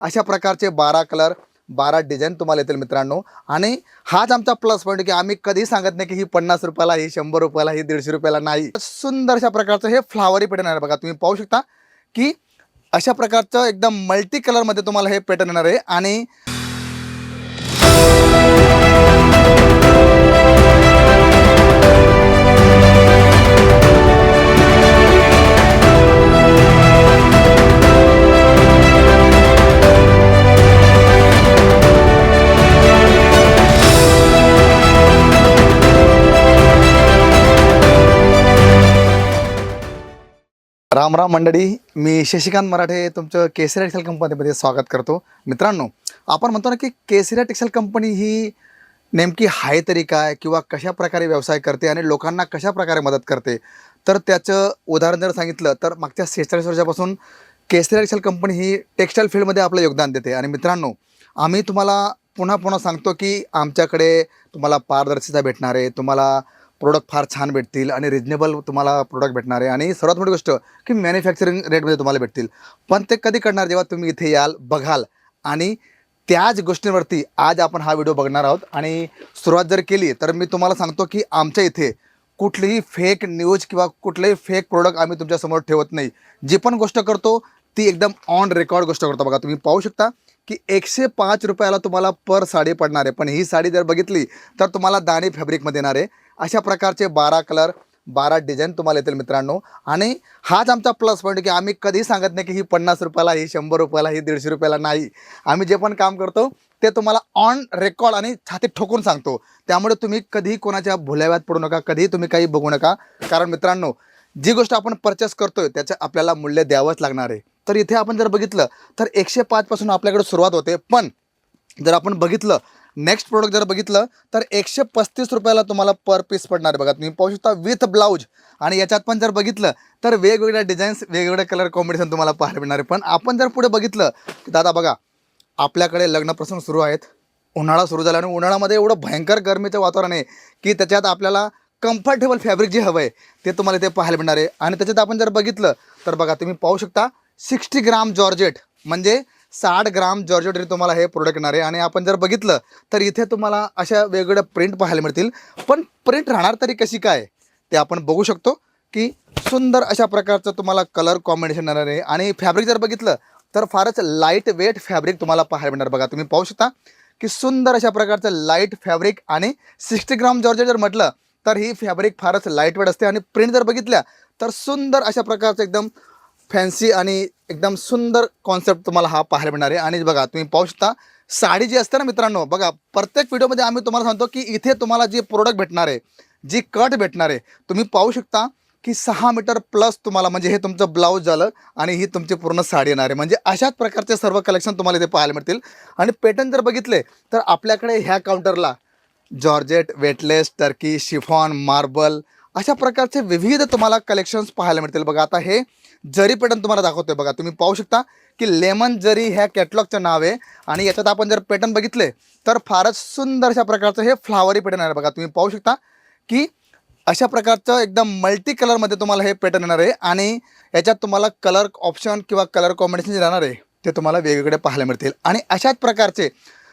अशा प्रकारचे बारा कलर बारा डिझाईन तुम्हाला येतील मित्रांनो. आणि हाच आमचा प्लस पॉईंट की आम्ही कधी सांगत नाही की ही पन्नास रुपयाला ही शंभर रुपयाला ही दीडशे रुपयाला नाही. सुंदर अशा प्रकारचं हे फ्लावरी पॅटर्न आहे बघा. तुम्ही पाहू शकता की अशा प्रकारचं एकदम मल्टी कलरमध्ये तुम्हाला हे पॅटर्न येणार आहे. आणि राम राम मंडळी मी शशिकांत मराठे तुमचं केसरिया टेक्सटाईल कंपनीमध्ये स्वागत करतो. मित्रांनो आपण म्हणतो ना की केसरिया टेक्सटाईल कंपनी ही नेमकी आहे तरी काय किंवा कशा प्रकारे व्यवसाय करते आणि लोकांना कशा प्रकारे मदत करते? तर त्याचं उदाहरण जर सांगितलं तर मागच्या सेहेचाळीस वर्षापासून केसरी टेक्सटाईल कंपनी ही टेक्स्टाईल फील्डमध्ये आपलं योगदान देते. आणि मित्रांनो आम्ही तुम्हाला पुन्हा पुन्हा सांगतो की आमच्याकडे तुम्हाला पारदर्शिता भेटणार आहे तुम्हाला प्रोडक्ट फार छान भेटतील आणि रिजनेबल तुम्हाला प्रोडक्ट भेटणार आहे. आणि सर्वात मोठी गोष्ट की मॅन्युफॅक्चरिंग रेटमध्ये तुम्हाला भेटतील. पण ते कधी करणार जेव्हा तुम्ही इथे याल बघाल? आणि त्याच गोष्टींवरती आज आपण हा व्हिडिओ बघणार आहोत. आणि सुरुवात जर केली तर मी तुम्हाला सांगतो की आमच्या इथे कुठलीही फेक न्यूज किंवा कुठलेही फेक प्रोडक्ट आम्ही तुमच्यासमोर ठेवत नाही. जी पण गोष्ट करतो ती एकदम ऑन रेकॉर्ड गोष्ट करतो. बघा तुम्ही पाहू शकता की एकशे पाच रुपयाला तुम्हाला पर साडी पडणार आहे. पण ही साडी जर बघितली तर तुम्हाला दाणे फॅब्रिकमध्ये येणार आहे. अशा प्रकारचे बारा कलर बारा डिझाईन तुम्हाला येतील मित्रांनो. आणि हाच आमचा प्लस पॉईंट की आम्ही कधी सांगत नाही की ही पन्नास रुपयाला ही शंभर रुपयाला ही दीडशे रुपयाला नाही. आम्ही जे पण काम करतो ते तुम्हाला ऑन रेकॉर्ड आणि छातीत ठोकून सांगतो. त्यामुळे तुम्ही कधीही कोणाच्या भुलाव्यात पडू नका कधीही तुम्ही काही बघू नका. कारण मित्रांनो जी गोष्ट आपण परचेस करतोय त्याचं आपल्याला मूल्य द्यावंच लागणार आहे. तर इथे आपण जर बघितलं तर एकशे पाचपासून आपल्याकडे सुरुवात होते. पण जर आपण बघितलं नेक्स्ट प्रोडक्ट जर बघितलं तर एकशे पस्तीस रुपयाला तुम्हाला पर पीस पडणार आहे बघा. तुम्ही पाहू शकता विथ ब्लाऊज आणि याच्यात पण जर बघितलं तर वेगवेगळ्या डिझाईन्स वेगवेगळ्या कलर कॉम्बिनेशन तुम्हाला पाहायला मिळणार आहे. पण आपण जर पुढे बघितलं की दादा बघा आपल्याकडे लग्नप्रसंग सुरू आहेत. उन्हाळा सुरू झाला आणि उन्हाळ्यामध्ये एवढं भयंकर गरमीचं वातावरण आहे की त्याच्यात आपल्याला कम्फर्टेबल फॅब्रिक जे हवं आहे ते तुम्हाला ते पाहायला मिळणार आहे. आणि त्याच्यात आपण जर बघितलं तर बघा तुम्ही पाहू शकता सिक्स्टी ग्राम जॉर्जेट म्हणजे साठ ग्राम जॉर्जेट तुम्हाला हे प्रोडक्ट येणार आहे. आणि आपण जर बघितलं तर इथे तुम्हाला अशा वेगवेगळ्या प्रिंट पाहायला मिळतील. पण प्रिंट राहणार तरी कशी काय? ते आपण बघू शकतो की सुंदर अशा प्रकारचं तुम्हाला कलर कॉम्बिनेशन येणार आहे. आणि फॅब्रिक जर बघितलं तर फारच लाइट वेट फॅब्रिक तुम्हाला पाहायला मिळणार बघा. तुम्ही पाहू शकता की सुंदर अशा प्रकारचं लाइट फॅब्रिक आणि सिक्स्टी ग्राम जॉर्जेट जर म्हटलं तर ही फॅब्रिक फारच लाइट वेट असते. आणि प्रिंट जर बघितल्या तर सुंदर अशा प्रकारचं एकदम फॅन्सी आणि एकदम सुंदर कॉन्सेप्ट तुम्हाला हा पाहायला मिळणार आहे. आणि बघा तुम्ही पाहू शकता साडी जी असते ना मित्रांनो बघा प्रत्येक व्हिडिओमध्ये आम्ही तुम्हाला सांगतो की इथे तुम्हाला जे प्रोडक्ट भेटणार आहे जी कट भेटणार आहे तुम्ही पाहू शकता की सहा मीटर प्लस तुम्हाला म्हणजे हे तुमचं ब्लाऊज झालं आणि ही तुमची पूर्ण साडी येणार आहे. म्हणजे अशाच प्रकारचे सर्व कलेक्शन तुम्हाला इथे पाहायला मिळतील. आणि पॅटर्न जर बघितले तर आपल्याकडे ह्या काउंटरला georgette weightless Turkey chiffon marble अशा प्रकारचे विविध तुम्हाला कलेक्शन्स पाहायला मिळतील. बघा आता हे जरी पॅटर्न तुम्हाला दाखवतोय बघा तुम्ही पाहू शकता की लेमन जरी ह्या कॅटलॉगचं नाव आहे आणि याच्यात आपण जर पॅटर्न बघितले तर फारच सुंदर अशा प्रकारचं हे फ्लावरी पॅटर्न आहे बघा. तुम्ही पाहू शकता की अशा प्रकारचं एकदम मल्टी कलरमध्ये तुम्हाला हे पॅटर्न येणार आहे आणि याच्यात तुम्हाला कलर ऑप्शन किंवा कलर कॉम्बिनेशन जे राहणार आहे ते तुम्हाला वेगवेगळे पाहायला मिळतील. आणि अशाच प्रकारचे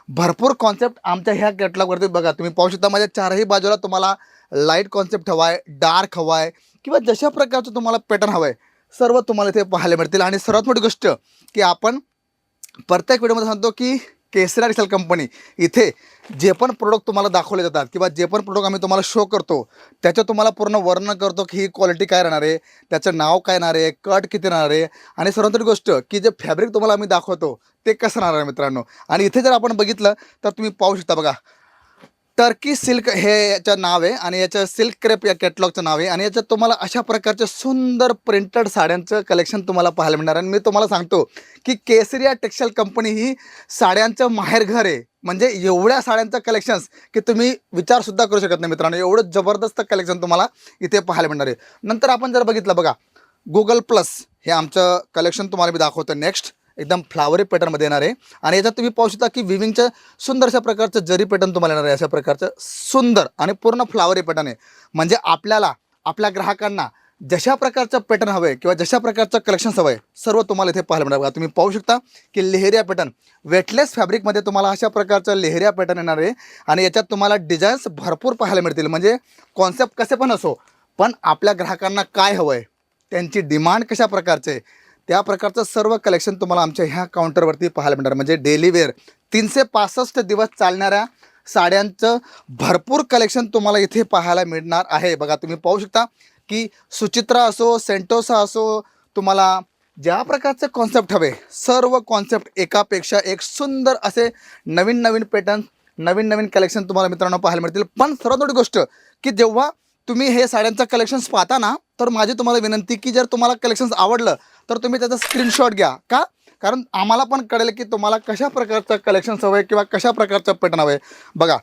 भरपूर कॉन्सेप्ट आमच्या ह्या कॅटलॉगवरती बघा. तुम्ही पाहू शकता माझ्या चारही बाजूला तुम्हाला लाइट कॉन्सेप्ट हवा आहे डार्क हवा आहे किंवा जशा प्रकारचं तुम्हाला पॅटर्न हवं आहे सर्व तुम्हाला इथे पाहायला मिळतील. आणि सर्वात मोठी गोष्ट की आपण प्रत्येक व्हिडिओमध्ये सांगतो की केसरा रिसेल कंपनी इथे जे पण प्रोडक्ट तुम्हाला दाखवले जातात किंवा जे पण प्रोडक्ट आम्ही तुम्हाला शो करतो त्याचं तुम्हाला पूर्ण वर्णन करतो की ही क्वालिटी काय राहणार आहे त्याचं नाव काय राहणार आहे कट किती राहणार आहे. आणि सर्वात मोठी गोष्ट की जे फॅब्रिक तुम्हाला आम्ही दाखवतो ते कसं राहणार आहे मित्रांनो? आणि इथे जर आपण बघितलं तर तुम्ही पाहू शकता बघा टर्की सिल्क हे याचं नाव आहे आणि याचं सिल्क क्रेप या कॅटलॉगचं नाव आहे. आणि याच्यात तुम्हाला अशा प्रकारचे सुंदर प्रिंटेड साड्यांचं कलेक्शन तुम्हाला पाहायला मिळणार आणि मी तुम्हाला सांगतो की केसरिया टेक्सटाईल कंपनी ही साड्यांचं माहेरघर आहे. म्हणजे एवढ्या साड्यांचं कलेक्शन्स की तुम्ही विचारसुद्धा करू शकत नाही मित्रांनो. एवढं जबरदस्त कलेक्शन तुम्हाला इथे पाहायला मिळणार आहे. नंतर आपण जर बघितलं बघा गुगल प्लस हे आमचं कलेक्शन तुम्हाला मी दाखवतो नेक्स्ट एकदम फ्लावरी पॅटर्नमध्ये येणार आहे. आणि याच्यात तुम्ही पाहू शकता की विविंगचं सुंदर अशा प्रकारचं जरी पॅटर्न तुम्हाला येणार आहे अशा प्रकारचं सुंदर आणि पूर्ण फ्लावरी पॅटर्न आहे. म्हणजे आपल्याला आपल्या ग्राहकांना जशा प्रकारचं पॅटर्न हवं आहे किंवा जशा प्रकारचं कलेक्शन्स हवं आहे सर्व तुम्हाला इथे पाहायला मिळणार. बघा तुम्ही पाहू शकता की लेहरिया पॅटर्न वेटलेस फॅब्रिकमध्ये तुम्हाला अशा प्रकारचं लेहरिया पॅटर्न येणार आहे. आणि याच्यात तुम्हाला डिझाईन्स भरपूर पाहायला मिळतील. म्हणजे कॉन्सेप्ट कसे पण असो पण आपल्या ग्राहकांना काय हवं आहे त्यांची डिमांड कशा प्रकारचे आहे, त्या प्रकारचं सर्व कलेक्शन तुम्हाला आमच्या ह्या काउंटरवरती पाहायला मिळणार. म्हणजे डेली वेअर तीनशे पासष्ट दिवस चालणाऱ्या साड्यांचं भरपूर कलेक्शन तुम्हाला इथे पाहायला मिळणार आहे. बघा तुम्ही पाहू शकता की सुचित्रा असो सेंटोसा असो तुम्हाला ज्या प्रकारचे कॉन्सेप्ट हवे सर्व कॉन्सेप्ट एकापेक्षा एक सुंदर असे नवीन नवीन पॅटर्न नवीन नवीन कलेक्शन तुम्हाला मित्रांनो पाहायला मिळतील. पण सर्वात मोठी गोष्ट की जेव्हा तुम्ही हे साड्यांचं कलेक्शन्स पाहता ना तर माझी तुम्हाला विनंती की जर तुम्हाला कलेक्शन्स आवडलं तर तुम्ही त्याचा स्क्रीनशॉट घ्या. का? कारण आम्हाला पण कळेल की तुम्हाला कशा प्रकारचं कलेक्शन्स हवं आहे किंवा कशा प्रकारचं पॅटर्न हवं आहे बघा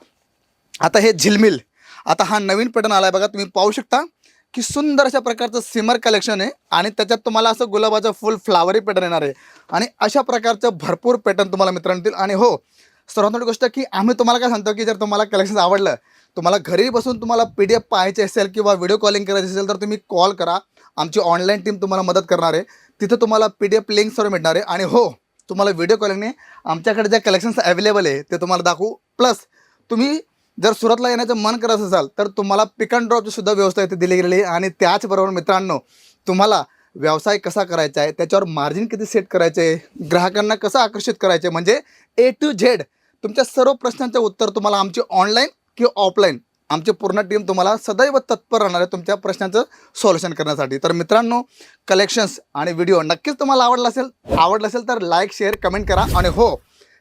आता हे झिलमिल. आता हा नवीन पॅटर्न आला आहे बघा तुम्ही पाहू शकता की सुंदर अशा प्रकारचं सिमर कलेक्शन आहे आणि त्याच्यात तुम्हाला असं गुलाबाचं फुल फ्लावरी पॅटर्न येणार आहे. आणि अशा प्रकारचं भरपूर पॅटर्न तुम्हाला मित्रांनो देतील आणि हो सर्वात मोठी गोष्ट की आम्ही तुम्हाला काय सांगतो की जर तुम्हाला कलेक्शन आवडलं तुम्हाला घरी बसून तुम्हाला पी डी एफ पाहायचे असेल किंवा व्हिडिओ कॉलिंग करायची असेल तर तुम्ही कॉल करा. आमची ऑनलाईन टीम तुम्हाला मदत करणार आहे. तिथं तुम्हाला पी डी एफ लिंक सर्व मिळणार आहे. आणि हो तुम्हाला व्हिडिओ कॉलिंगने आमच्याकडे ज्या कलेक्शन्स अवेलेबल आहे ते तुम्हाला दाखवू. प्लस तुम्ही जर सुरतला येण्याचं मन करत असाल तर तुम्हाला पिक अँड ड्रॉपची सुद्धा व्यवस्था इथे दिली गेलेली आहे. आणि त्याचबरोबर मित्रांनो तुम्हाला व्यवसाय कसा करायचा आहे त्याच्यावर मार्जिन किती सेट करायचं आहे ग्राहकांना कसं आकर्षित करायचे म्हणजे ए टू झेड तुमच्या सर्व प्रश्नांचे उत्तर तुम्हाला आमची ऑनलाईन किंवा ऑफलाईन आमची पूर्ण टीम तुम्हाला सदैव तत्पर राहणार आहे तुमच्या प्रश्नांचं सोल्युशन करण्यासाठी. तर मित्रांनो कलेक्शन्स आणि व्हिडिओ नक्कीच तुम्हाला आवडला असेल आवडला असेल तर लाईक शेअर कमेंट करा. आणि हो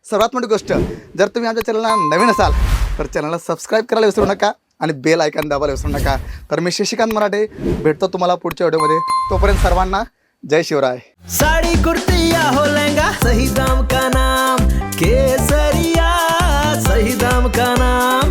सर्वात मोठी गोष्ट जर तुम्ही आमच्या चॅनलला नवीन असाल तर चॅनलला सबस्क्राईब करायला विसरू नका. आणि बेल ऐकायला दाबायला विसरू नका. तर मी शशिकांत मराठे भेटतो तुम्हाला पुढच्या व्हिडिओमध्ये. तोपर्यंत सर्वांना जय शिवराय. साडी कुर्ती हो लहंगा सही दाम का नाम? केसरिया सही दाम का नाम?